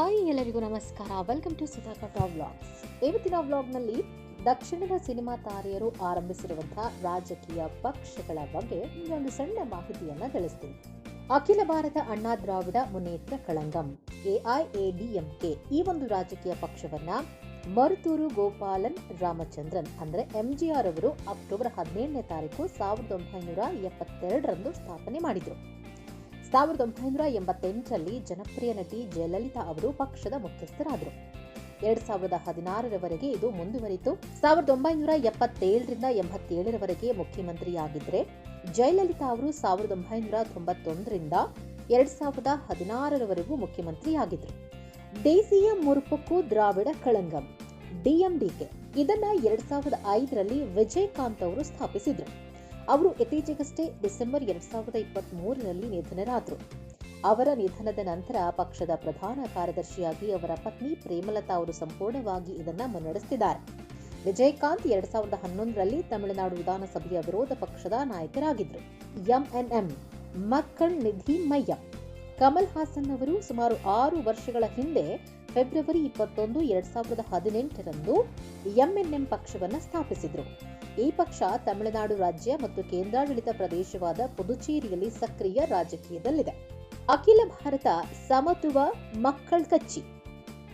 Hi ಎಲ್ಲರಿಗೂ ನಮಸ್ಕಾರ. Welcome to Sudhakar vlogs ಇವತ್ತಿನ ವ್ಲಾಗ್ನಲ್ಲಿ ದಕ್ಷಿಣದ ಸಿನಿಮಾ ತಾರೆಯರು ಆರಂಭಿಸಿರುವಂತಹ ರಾಜಕೀಯ ಪಕ್ಷಗಳ ಬಗ್ಗೆ ಒಂದು ಸಣ್ಣ ಮಾಹಿತಿಯನ್ನ ತಿಳಿಸ್ತೀನಿ. ಅಖಿಲ ಭಾರತ ಅಣ್ಣಾ ದ್ರಾವಿಡ ಮುನ್ನೇತ್ರ ಕಳಂಗಂ ಎಐಎಡಿಎಂಕೆ ಈ ಒಂದು ರಾಜಕೀಯ ಪಕ್ಷವನ್ನ ಮರುತೂರು ಗೋಪಾಲನ್ ರಾಮಚಂದ್ರನ್ ಅಂದ್ರೆ ಎಂಜಿಆರ್ ಅವರು ಅಕ್ಟೋಬರ್ ಹದಿನೇಳನೇ ತಾರೀಕು ಸಾವಿರದ ಒಂಬೈನೂರ ಎಪ್ಪತ್ತೆರಡರಂದು ಸ್ಥಾಪನೆ ಮಾಡಿದರು. ಸಾವಿರದ ಒಂಬೈನೂರ ಎಂಬತ್ತೆಂಟರಲ್ಲಿ ಜನಪ್ರಿಯ ನಟಿ ಜಯಲಲಿತಾ ಅವರು ಪಕ್ಷದ ಮುಖ್ಯಸ್ಥರಾದರು. ಎರಡ್ ಸಾವಿರದ ಹದಿನಾರರವರೆಗೆ ಇದು ಮುಂದುವರಿತು. ಸಾವಿರದ ಒಂಬೈನೂರ ಎಪ್ಪತ್ತೇಳರಿಂದ ಎಂಬತ್ತೇಳರವರೆಗೆ ಮುಖ್ಯಮಂತ್ರಿಯಾಗಿದ್ದರೆ ಜಯಲಲಿತಾ ಅವರು ಸಾವಿರದ ಒಂಬೈನೂರ ತೊಂಬತ್ತೊಂದರಿಂದ ಎರಡ್ ಸಾವಿರದ ಹದಿನಾರರವರೆಗೂ ಮುಖ್ಯಮಂತ್ರಿಯಾಗಿದ್ದರು. ದೇಸಿಯ ಮುರುಪಕ್ಕು ದ್ರಾವಿಡ ಕಳಂಗಂ, ಡಿಎಂಡಿಕೆ ಇದನ್ನ ಎರಡ್ ಸಾವಿರದ ಐದರಲ್ಲಿ ವಿಜಯಕಾಂತ್ ಅವರು ಸ್ಥಾಪಿಸಿದ್ರು. ಅವರು ಇತ್ತೀಚೆಗಷ್ಟೇ ಡಿಸೆಂಬರ್ ಎರಡ್ ಸಾವಿರದ ಇಪ್ಪತ್ತ್ ಮೂರರಲ್ಲಿ ನಿಧನರಾದರು. ಅವರ ನಿಧನದ ನಂತರ ಪಕ್ಷದ ಪ್ರಧಾನ ಕಾರ್ಯದರ್ಶಿಯಾಗಿ ಅವರ ಪತ್ನಿ ಪ್ರೇಮಲತಾ ಅವರು ಸಂಪೂರ್ಣವಾಗಿ ಇದನ್ನು ಮುನ್ನಡೆಸಿದ್ದಾರೆ ವಿಜಯಕಾಂತ್ ಎರಡ್ ಸಾವಿರದ ಹನ್ನೊಂದರಲ್ಲಿ ತಮಿಳುನಾಡು ವಿಧಾನಸಭೆಯ ವಿರೋಧ ಪಕ್ಷದ ನಾಯಕರಾಗಿದ್ದರು ಎಂಎನ್ಎಂ, ಮಕ್ಕಳ್ ನಿಧಿ ಮಯ್ಯ ಕಮಲ್ ಹಾಸನ್ ಅವರು ಸುಮಾರು ಆರು ವರ್ಷಗಳ ಹಿಂದೆ ಫೆಬ್ರವರಿ ಇಪ್ಪತ್ತೊಂದು, ಎರಡ್ ಸಾವಿರದ ಹದಿನೆಂಟರಂದು ಎಂಎನ್ಎಂ ಪಕ್ಷವನ್ನು ಸ್ಥಾಪಿಸಿದರು. ಈ ಪಕ್ಷ ತಮಿಳುನಾಡು ರಾಜ್ಯ ಮತ್ತು ಕೇಂದ್ರಾಡಳಿತ ಪ್ರದೇಶವಾದ ಪುದುಚೇರಿಯಲ್ಲಿ ಸಕ್ರಿಯ ರಾಜಕೀಯದಲ್ಲಿದೆ. ಅಖಿಲ ಭಾರತ ಸಮತ್ವ ಮಕ್ಕಳ್ ಕಚ್ಚಿ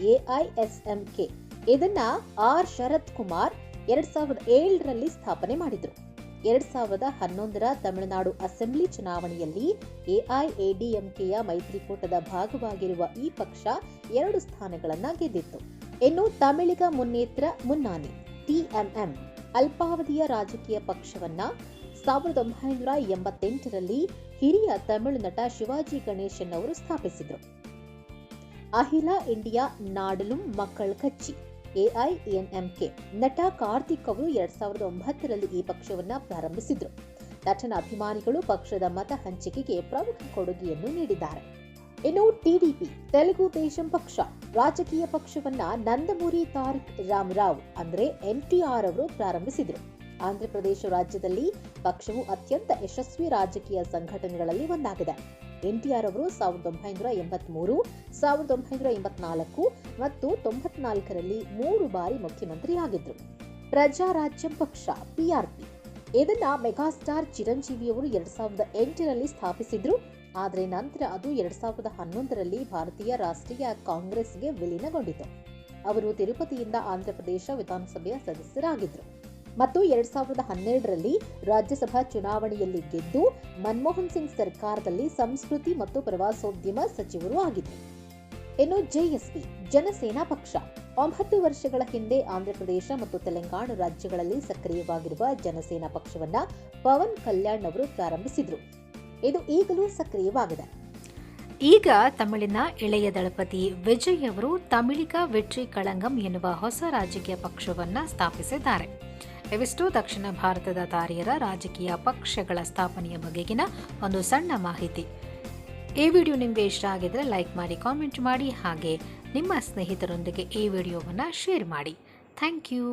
ಎಐಎಸ್ಎಂಕೆ ಇದನ್ನ ಆರ್. ಶರತ್ ಕುಮಾರ್ ಎರಡ್ ಸಾವಿರದ ಏಳರಲ್ಲಿ ಸ್ಥಾಪನೆ ಮಾಡಿದ್ರು. ಎರಡ್ ಸಾವಿರದ ಹನ್ನೊಂದರ ತಮಿಳುನಾಡು ಅಸೆಂಬ್ಲಿ ಚುನಾವಣೆಯಲ್ಲಿ ಎಐಎಡಿಎಂಕೆಯ ಮೈತ್ರಿಕೂಟದ ಭಾಗವಾಗಿರುವ ಈ ಪಕ್ಷ ಎರಡು ಸ್ಥಾನಗಳನ್ನು ಗೆದ್ದಿತ್ತು. ಇನ್ನು ತಮಿಳಿಗ ಮುನ್ನೇತ್ರ ಮುನ್ನಾನಿ ಟಿಎಂಎಂ ಅಲ್ಪಾವಧಿಯ ರಾಜಕೀಯ ಪಕ್ಷವನ್ನ ಸಾವಿರದ ಒಂಬೈನೂರ ಎಂಬತ್ತೆಂಟರಲ್ಲಿ ಹಿರಿಯ ತಮಿಳು ನಟ ಶಿವಾಜಿ ಗಣೇಶನ್ ಅವರು ಸ್ಥಾಪಿಸಿದರು. ಅಹಿಲ ಇಂಡಿಯಾ ನಾಡಲು ಮಕ್ಕಳ ಕಚ್ಚಿ. ಎಐಎನ್ಎಂಕೆ ನಟ ಕಾರ್ತಿಕ್ ಅವರು ಎರಡ್ ಸಾವಿರದ ಒಂಬತ್ತರಲ್ಲಿ ಈ ಪಕ್ಷವನ್ನ ಪ್ರಾರಂಭಿಸಿದ್ರು. ನಟನ ಅಭಿಮಾನಿಗಳು ಪಕ್ಷದ ಮತ ಹಂಚಿಕೆಗೆ ಪ್ರಮುಖ ಕೊಡುಗೆಯನ್ನು ನೀಡಿದ್ದಾರೆ. ಇನ್ನು ಟಿಡಿಪಿ ತೆಲುಗು ದೇಶಂ ಪಕ್ಷ, ರಾಜಕೀಯ ಪಕ್ಷವನ್ನ ನಂದಮೂರಿ ತಾರಿಕ್ ರಾಮರಾವ್ ಅಂದ್ರೆ ಎನ್ಟಿಆರ್ ಅವರು ಪ್ರಾರಂಭಿಸಿದರು. ಆಂಧ್ರಪ್ರದೇಶ ರಾಜ್ಯದಲ್ಲಿ ಪಕ್ಷವು ಅತ್ಯಂತ ಯಶಸ್ವಿ ರಾಜಕೀಯ ಸಂಘಟನೆಗಳಲ್ಲಿ ಒಂದಾಗಿದೆ. ಎನ್ಟಿಆರ್ ಅವರು ಸಾವಿರದ ಒಂಬೈನೂರ ಎಂಬತ್ಮೂರು, ಸಾವಿರದ ಒಂಬೈನೂರ ಎಂಬತ್ನಾಲ್ಕು ಮತ್ತು ತೊಂಬತ್ನಾಲ್ಕರಲ್ಲಿ ಮೂರು ಬಾರಿ ಮುಖ್ಯಮಂತ್ರಿಯಾಗಿದ್ದರು ಪ್ರಜಾರಾಜ್ಯ ಪಕ್ಷ ಪಿಆರ್ಪಿ ಇದನ್ನ ಮೆಗಾಸ್ಟಾರ್ ಚಿರಂಜೀವಿಯವರು ಎರಡ್ ಸಾವಿರದ ಎಂಟರಲ್ಲಿ ಸ್ಥಾಪಿಸಿದ್ರು. ಆದರೆ ನಂತರ ಅದು ಎರಡ್ ಸಾವಿರದ ಹನ್ನೊಂದರಲ್ಲಿ ಭಾರತೀಯ ರಾಷ್ಟ್ರೀಯ ಕಾಂಗ್ರೆಸ್ಗೆ ವಿಲೀನಗೊಂಡಿತು. ಅವರು ತಿರುಪತಿಯಿಂದ ಆಂಧ್ರಪ್ರದೇಶ ವಿಧಾನಸಭೆಯ ಸದಸ್ಯರಾಗಿದ್ದರು ಮತ್ತು ಎರಡ್ ಸಾವಿರದ ಹನ್ನೆರಡರಲ್ಲಿ ರಾಜ್ಯಸಭಾ ಚುನಾವಣೆಯಲ್ಲಿ ಗೆದ್ದು ಮನಮೋಹನ್ ಸಿಂಗ್ ಸರ್ಕಾರದಲ್ಲಿ ಸಂಸ್ಕೃತಿ ಮತ್ತು ಪ್ರವಾಸೋದ್ಯಮ ಸಚಿವರು ಆಗಿದ್ದರು. ಇನ್ನು ಜೆಎಸ್ಪಿ ಜನಸೇನಾ ಪಕ್ಷ. ಒಂಬತ್ತು ವರ್ಷಗಳ ಹಿಂದೆ ಆಂಧ್ರಪ್ರದೇಶ ಮತ್ತು ತೆಲಂಗಾಣ ರಾಜ್ಯಗಳಲ್ಲಿ ಸಕ್ರಿಯವಾಗಿರುವ ಜನಸೇನಾ ಪಕ್ಷವನ್ನ ಪವನ್ ಕಲ್ಯಾಣ್ ಅವರು ಪ್ರಾರಂಭಿಸಿದ್ರು. ಇದು ಈಗಲೂ ಸಕ್ರಿಯವಾಗಿದೆ. ಈಗ ತಮಿಳಿನ ಎಳೆಯ ದಳಪತಿ ವಿಜಯ್ ಅವರು ತಮಿಳಿಗ ವೆಟ್ರಿ ಕಳಂಗಂ ಎನ್ನುವ ಹೊಸ ರಾಜಕೀಯ ಪಕ್ಷವನ್ನು ಸ್ಥಾಪಿಸಿದ್ದಾರೆ. ಇವಿಷ್ಟು ದಕ್ಷಿಣ ಭಾರತದ ತಾರಿಯರ ರಾಜಕೀಯ ಪಕ್ಷಗಳ ಸ್ಥಾಪನೆಯ ಬಗೆಗಿನ ಒಂದು ಸಣ್ಣ ಮಾಹಿತಿ. ಈ ವಿಡಿಯೋ ನಿಮಗೆ ಇಷ್ಟ ಆಗಿದ್ರೆ ಲೈಕ್ ಮಾಡಿ, ಕಾಮೆಂಟ್ ಮಾಡಿ ಹಾಗೆ ನಿಮ್ಮ ಸ್ನೇಹಿತರೊಂದಿಗೆ ಈ ವಿಡಿಯೋವನ್ನು ಶೇರ್ ಮಾಡಿ. Thank you.